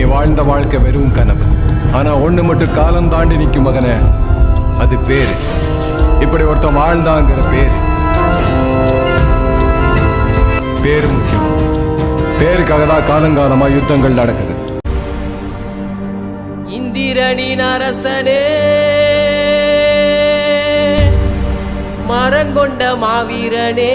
நீ வாழ்ந்த வாழ்க்கை வெறும் கனவு. ஆனா ஒண்ணு மட்டும் காலம் தாண்டி நிற்கும் மகனே அது பேரு. இப்படி ஒருத்தன் வாழ்ந்தாங்கிற பேரு. பேரு முக்கியம். பேருக்காக தான் காலங்காலமா யுத்தங்கள் நடக்குது. இந்திரனின் அரசனே மரங்கொண்ட மாவீரனே.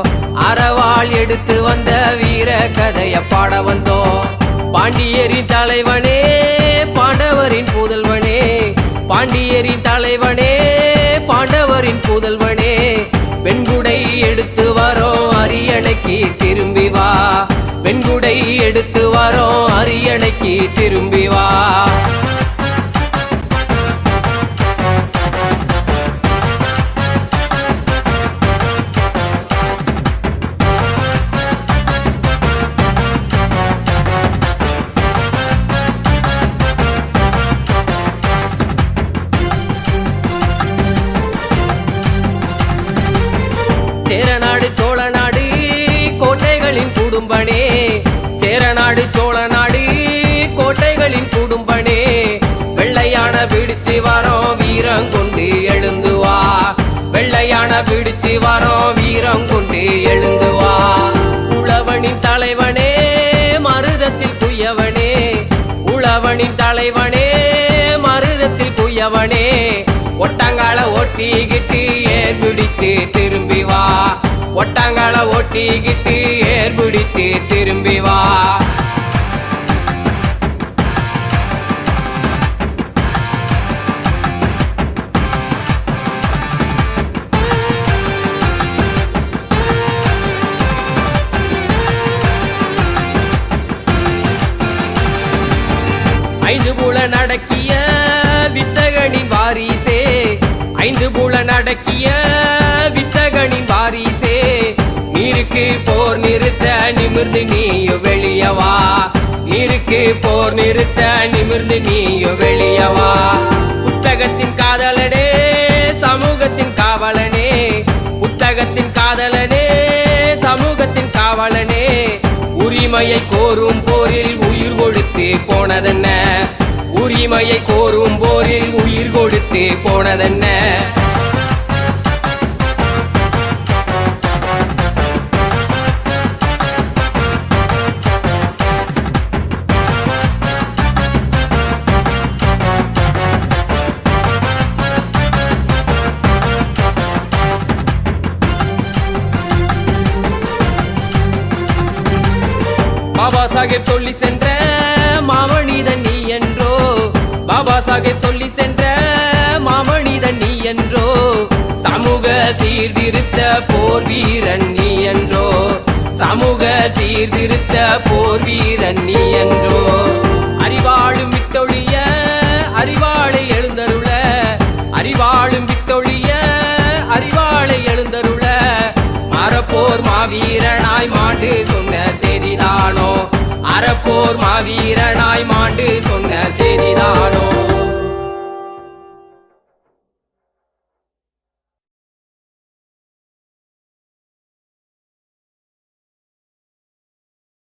அறவாள் எடுத்து வந்த வீர கதைய பாட வந்தோம். பாண்டியரின் தலைவனே பாண்டவரின் புதல்வனே. பாண்டியரின் தலைவனே பாண்டவரின் புதல்வனே. வெண்குடை எடுத்து வரோ அரியணைக்கு திரும்பி வா. வெண்குடை எடுத்து வரோ அரியணைக்கு திரும்பி வா. சேரநாடு சோழநாடு கோட்டைகளின் குடும்பனே. சேரநாடு சோழநாடு கோட்டைகளின் குடும்பனே. வெள்ளையான பிடிச்சு வரோம் வீரம் கொண்டு எழுந்துவா வெள்ளையான பிடிச்சு வரோம் வீரம் கொண்டு எழுந்துவா உழவனின் தலைவனே மருதத்தில் குயவனே. உழவனின் தலைவனே மருதத்தில் குயவனே. ஒட்டாங்கால ஓட்டிக்கிட்டு ஏர் பிடித்து திரும்பி வா. ஒட்டாங்கால ஓட்டிக்கிட்டு ஏர்பிடித்து திரும்பி வா. ஐந்து புல நடக்கிய வித்தகனின் வாரிசே ஐந்து புல நடக்கிய இருக்கு போர் நிறுத்த நிமிர்ந்து நீயோ வெளியவா இருக்கு போர் நிறுத்த நிமிர்ந்து நீயோ வெளியவா புத்தகத்தின் காதலனே சமூகத்தின் காவலனே. புத்தகத்தின் காதலனே சமூகத்தின் காவலனே. உரிமையை கோரும் போரில் உயிர் கொடுத்து போனதென்ன? உரிமையை கோரும் போரில் உயிர் கொடுத்து போனதென்ன? பாபா சாஹேப் சொல்லி சென்ற மாமனிதன் நீ என்றோ. பாபா சாஹேப் சொல்லி சென்ற மாமனிதன் நீ என்றோ. சமூக சீர்திருத்த போர் வீரன் நீ என்றோ. சமூக சீர்திருத்த போர் வீரன் நீ என்றோ. அறிவாளும் விட்டொழிய அறிவாளை எழுந்தருள. அறிவாளும் விட்டொழிய அறிவாளை எழுந்தருள. மரப்போர் மாவீரனாய் மாண்டு சொன்ன வீரனாய் மாண்டு சொன்ன